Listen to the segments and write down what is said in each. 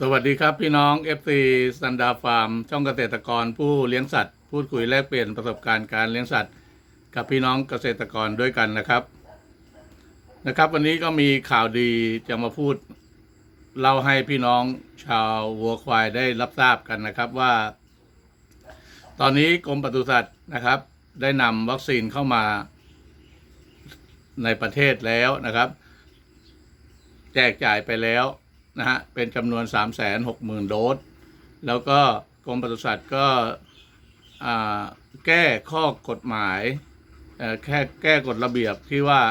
สวัสดีครับพี่น้อง FC สันดาฟาร์ม ช่องเกษตรกรผู้เลี้ยงสัตว์ พูดคุยแลกเปลี่ยนประสบการณ์การเลี้ยงสัตว์ กับพี่น้องเกษตรกรด้วยกันนะครับ นะครับ วันนี้ก็มีข่าวดีจะมาพูดเล่าให้พี่น้องชาววัวควายได้รับทราบกันนะครับว่า ตอนนี้กรมปศุสัตว์นะครับ ได้นำวัคซีนเข้ามาในประเทศแล้วนะครับ แจกจ่ายไปแล้ว นะฮะเป็นจำนวน 3 6 0 0 0 0 โดส แล้วก็กรมปศุสัตว์ก็แก้ข้อกฎหมายแค่แก้กฎระเบียบที่ว่า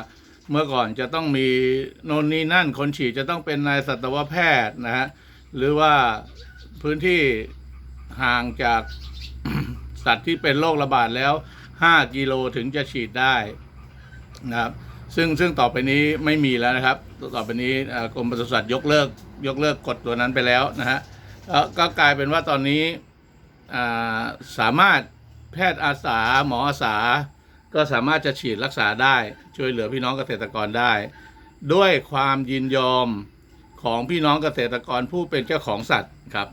เมื่อก่อนจะต้องมีโน่นนี่นั่นคนฉีดจะต้องเป็นนายสัตวแพทย์นะฮะหรือว่าพื้นที่ห่างจากสัตว์ที่เป็นโรคระบาดแล้ว 5 กิโลถึงจะฉีดได้นะครับ ซึ่งซึ่งต่อไปนี้ไม่มีแล้วนะครับ ต่อไปนี้กรมปศุสัตว์ยกเลิกยกเลิกกฎตัวนั้นไปแล้วนะฮะก็กลายเป็นว่าตอนนี้สามารถแพทย์อาสาหมออาสา ก็สามารถจะฉีดรักษาได้ ช่วยเหลือพี่น้องเกษตรกรได้ ด้วยความยินยอมของพี่น้องเกษตรกรผู้เป็นเจ้าของสัตว์ครับ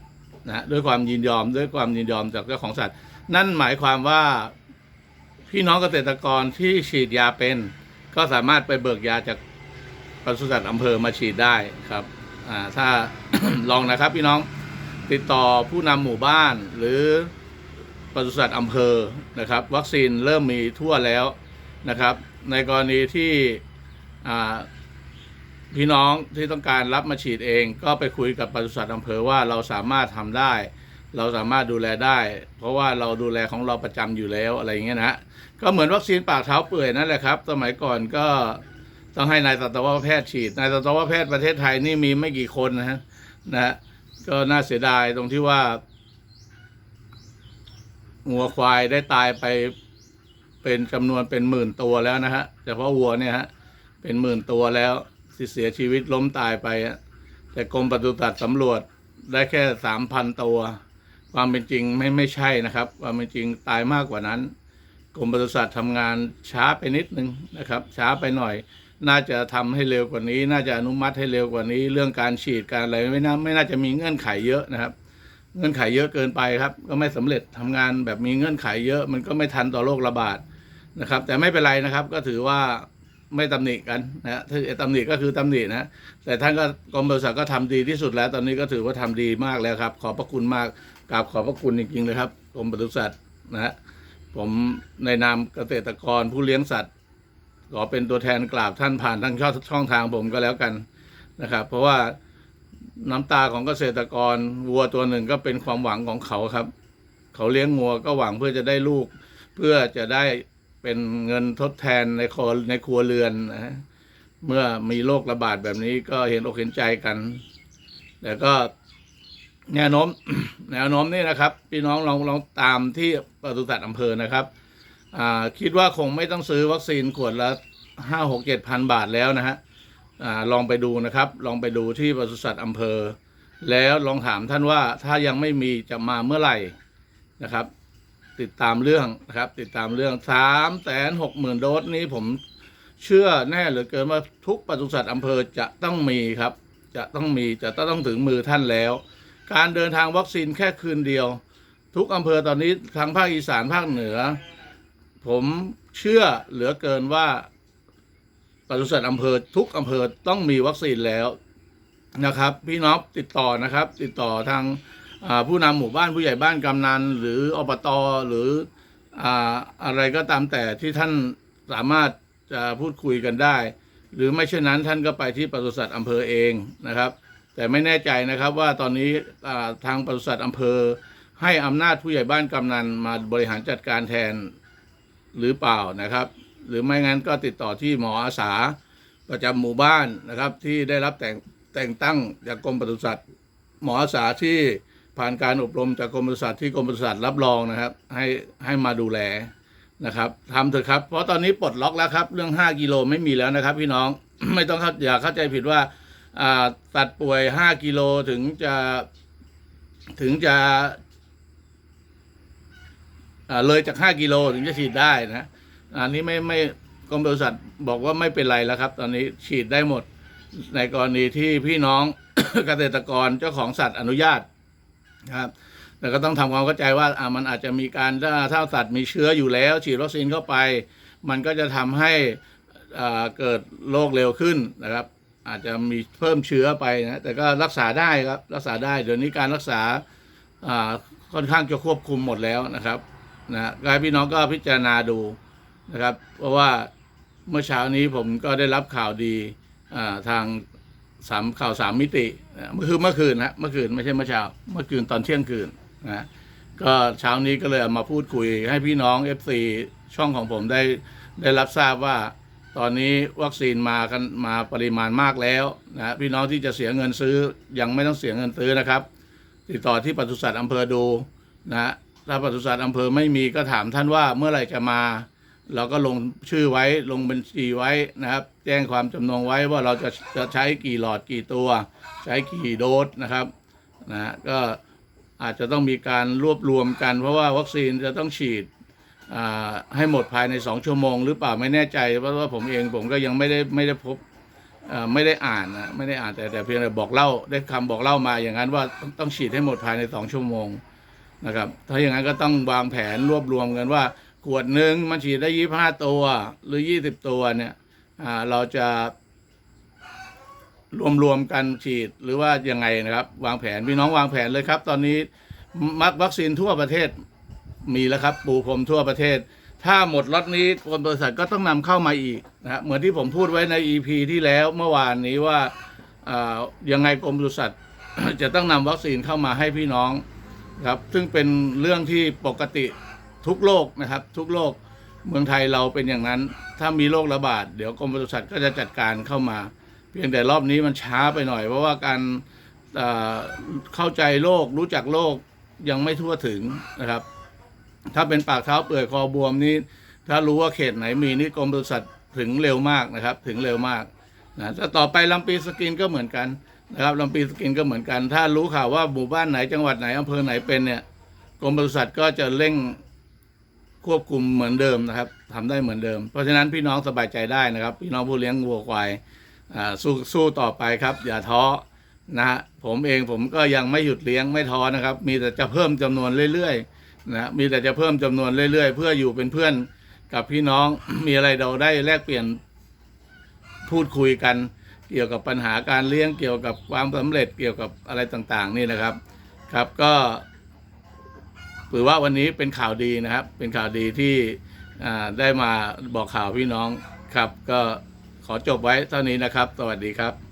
นะด้วยความยินยอมด้วยความยินยอมจากเจ้าของสัตว์ นั่นหมายความว่าพี่น้องเกษตรกรที่ฉีดยาเป็น ก็สามารถไปเบิกยาจากปศุสัตว์อำเภอมาฉีดได้ครับถ้าลองนะครับพี่น้องติดต่อผู้นำหมู่บ้านหรือปศุสัตว์อำเภอนะครับ วัคซีนเริ่มมีทั่วแล้วนะครับ ในกรณีที่พี่น้องที่ต้องการรับมาฉีดเอง ก็ไปคุยกับปศุสัตว์อำเภอว่าเราสามารถทำได้ เราสามารถดูแลได้ เพราะว่าเราดูแลของเราประจำอยู่แล้วอะไรอย่างเงี้ยนะฮะก็เหมือนวัคซีนปากเท้าเปื่อยนั่นแหละครับ สมัยก่อนก็ต้องให้นายสัตวแพทย์ฉีดนายสัตวแพทย์ประเทศไทยนี่มีไม่กี่คนนะฮะนะก็น่าเสียดายตรงที่ว่าวัวควายได้ตายไปเป็นจำนวนเป็นหมื่นตัวแล้วนะฮะเฉพาะวัวเนี่ยฮะเป็นหมื่นตัวแล้วที่เสียชีวิตล้มตายไปแต่กรมปศุสัตว์สำรวจได้แค่สามพันตัว ความเป็นจริงไม่ไม่ใช่นะครับ ความเป็นจริงตายมากกว่านั้น กรมปศุสัตว์ทำงานช้าไปนิดนึงนะครับ ช้าไปหน่อย น่าจะทำให้เร็วกว่านี้ น่าจะอนุมัติให้เร็วกว่านี้ เรื่องการฉีดการอะไรไม่น่าไม่น่าจะมีเงื่อนไขเยอะนะครับ เงื่อนไขเยอะเกินไปครับ ก็ไม่สำเร็จทำงานแบบมีเงื่อนไขเยอะ มันก็ไม่ทันต่อโรคระบาดนะครับ แต่ไม่เป็นไรนะครับ ก็ถือว่า ไม่ตำหนิกันนะฮะถ้าตำหนิก็คือตำหนินะ แต่ท่านก็กรมปศุสัตว์ก็ทำดีที่สุดแล้ว ตอนนี้ก็ถือว่าทำดีมากแล้วครับ ขอบพระคุณมากกราบขอบพระคุณจริงๆเลยครับกรมปศุสัตว์นะฮะผมในนามเกษตรกรผู้เลี้ยงสัตว์ขอเป็นตัวแทนกราบท่านผ่านทางช่องช่องทางผมก็แล้วกันนะครับ เพราะว่าน้ำตาของเกษตรกรวัวตัวหนึ่งก็เป็นความหวังของเขาครับ เขาเลี้ยงวัวก็หวังเพื่อจะได้ลูก เพื่อจะได้ เป็นเงินทดแทนในครัวในครัวเรือนนะฮะเมื่อมีโรคระบาดแบบนี้ก็เห็นอกเห็นใจกัน แต่ก็แนวโน้มแนวโน้มนี่นะครับ พี่น้องลองลองตามที่ปศุสัตว์อำเภอนะครับคิดว่าคงไม่ต้องซื้อวัคซีนขวดละห้าหกเจ็ดพันบาทแล้วนะฮะอลองไปดูนะครับ ลองไปดูที่ปศุสัตว์อำเภอ แล้วลองถามท่านว่าถ้ายังไม่มีจะมาเมื่อไหร่นะครับ ติดตามเรื่องนะครับ ติดตามเรื่องสามแสนหกหมื่นโดสนี้ผมเชื่อแน่เหลือเกินว่าทุกปศุสัตว์อำเภอจะต้องมีครับ จะต้องมีจะต้องถึงมือท่านแล้ว การเดินทางวัคซีนแค่คืนเดียว ทุกอำเภอตอนนี้ทางภาคอีสานภาคเหนือ ผมเชื่อเหลือเกินว่าปศุสัตว์อำเภอทุกอำเภอต้องมีวัคซีนแล้วนะครับ พี่น้องติดต่อนะครับ ติดต่อทาง ผู้นำหมู่บ้านผู้ใหญ่บ้านกำนันหรืออบตหรืออะไรก็ตามแต่ที่ท่านสามารถจะพูดคุยกันได้ หรือไม่เช่นนั้นท่านก็ไปที่ปศุสัตว์อำเภอเองนะครับ แต่ไม่แน่ใจนะครับว่าตอนนี้ทางปศุสัตว์อำเภอ ให้อำนาจผู้ใหญ่บ้านกำนันมาบริหารจัดการแทนหรือเปล่านะครับ หรือไม่งั้นก็ติดต่อที่หมออาสาประจำหมู่บ้านนะครับ ที่ได้รับแต่งแต่งตั้งจากกรมปศุสัตว์หมออาสาที่ ผ่านการอบรมจากกรมปศุสัตว์ที่กรมปศุสัตว์รับรองนะครับ ให้ให้มาดูแลนะครับทำเถอะครับ เพราะตอนนี้ปลดล็อกแล้วครับ เรื่อง 5 กิโลไม่มีแล้วนะครับ พี่น้อง ไม่ต้องเข้าอย่าเข้าใจผิดว่าตัดป่วยห้ากิโลถึงจะถึงจะเลยจากห้ากิโลถึงจะฉีดได้นะอันนี้ไม่ไม่กรมบริษัทบอกว่าไม่เป็นไรแล้วครับ ตอนนี้ฉีดได้หมดในกรณีที่พี่น้องเกษตรกรเจ้าของสัตว์อนุญาต ครับแต่ก็ต้องทำความเข้าใจว่าอ่ามันอาจจะมีการถ้าถ้าสัตว์มีเชื้ออยู่แล้ว ฉีดวัคซีนเข้าไป มันก็จะทำให้อ่าเกิดโรคเร็วขึ้นนะครับ อาจจะมีเพิ่มเชื้อไปนะแต่ก็รักษาได้ครับรักษาได้เดี๋ยวนี้การรักษาอ่าค่อนข้างจะควบคุมหมดแล้วนะครับนะก็ให้พี่น้องก็พิจารณาดูนะครับ เพราะว่าเมื่อเช้านี้ผมก็ได้รับข่าวดีอ่าทาง สามข่าวสามมิติเมื่อคืนเมื่อคืนนะเมื่อคืนไม่ใช่เมื่อเช้าเมื่อคืนตอนเที่ยงคืนนะก็เช้านี้ก็เลยมาพูดคุยให้พี่น้อง FC ช่องของผมได้ได้รับทราบว่า ตอนนี้วัคซีนมากันมาปริมาณมากแล้วนะพี่น้องที่จะเสียเงินซื้อยังไม่ต้องเสียเงินซื้อนะครับ ติดต่อที่ปศุสัตว์อำเภอดูนะถ้าปศุสัตว์อำเภอไม่มีก็ถามท่านว่าเมื่อไหร่จะมา เราก็ลงชื่อไว้ลงบัญชีไว้นะครับ แจ้งความจำนงไว้ว่าเราจะจะใช้กี่หลอดกี่ตัว ใช้กี่โดสนะครับนะก็อาจจะต้องมีการรวบรวมกัน เพราะว่าวัคซีนจะต้องฉีดอ่าให้หมดภายในสองชั่วโมง หรือเปล่าไม่แน่ใจเพราะว่าผมเองผมก็ยังไม่ได้ไม่ได้พบอ่อไม่ได้อ่านนะไม่ได้อ่านแต่แต่เพียงแต่บอกเล่าได้คำบอกเล่ามาอย่างนั้นว่าต้องต้องฉีดให้หมดภายในสองชั่วโมงนะครับถ้าอย่างนั้นก็ต้องวางแผนรวบรวมกันว่า ขวดหนึ่งมันฉีดได้ยี่ห้าตัว หรือยี่สิบตัวเนี่ยอ่าเราจะรวมรวมกันฉีดหรือว่ายังไงนะครับ วางแผนพี่น้องวางแผนเลยครับ ตอนนี้มักวัคซีนทั่วประเทศมีแล้วครับ ปูพรมทั่วประเทศ ถ้าหมดล็อตนี้กรมบริษัทก็ต้องนำเข้ามาอีกนะเหมือนที่ผมพูดไว้ใน EP ที่แล้วเมื่อวานนี้ว่าอ่ายังไงกรมบริษัทจะต้องนำวัคซีนเข้ามาให้พี่น้องครับ ซึ่งเป็นเรื่องที่ปกติ ทุกโลกนะครับ ทุกโลกเมืองไทยเราเป็นอย่างนั้น ถ้ามีโรคระบาด เดี๋ยวกรมบริษัทก็จะจัดการเข้ามา เพียงแต่รอบนี้มันช้าไปหน่อย เพราะว่าการเข้าใจโรครู้จักโรคยังไม่ทั่วถึงนะครับ ถ้าเป็นปากเท้าเปื่อยคอบวมนี่ถ้ารู้ว่าเขตไหนมีนี่กรมบริษัทถึงเร็วมากนะครับ ถึงเร็วมากนะถ้าต่อไปลำปีสกินก็เหมือนกันนะครับลำปีสกินก็เหมือนกัน ถ้ารู้ข่าวว่าหมู่บ้านไหนจังหวัดไหนอำเภอไหนเป็นเนี่ยกรมบริษัทก็จะเร่ง ควบคุมเหมือนเดิมนะครับทำได้เหมือนเดิม เพราะฉะนั้นพี่น้องสบายใจได้นะครับ พี่น้องผู้เลี้ยงวัวควายสู้สู้ต่อไปครับ อย่าท้อนะฮะผมเองผมก็ยังไม่หยุดเลี้ยงไม่ท้อนะครับ มีแต่จะเพิ่มจำนวนเรื่อยๆนะมีแต่จะเพิ่มจำนวนเรื่อยๆ เพื่ออยู่เป็นเพื่อนกับพี่น้องมีอะไรเราได้แลกเปลี่ยนพูดคุยกัน เกี่ยวกับปัญหาการเลี้ยงเกี่ยวกับความสำเร็จเกี่ยวกับอะไรต่างๆ นี่นะครับ ครับก็ ถือว่าวันนี้เป็นข่าวดีนะครับ เป็นข่าวดีที่ได้มาบอกข่าวพี่น้องครับ ก็ขอจบไว้เท่านี้นะครับ สวัสดีครับ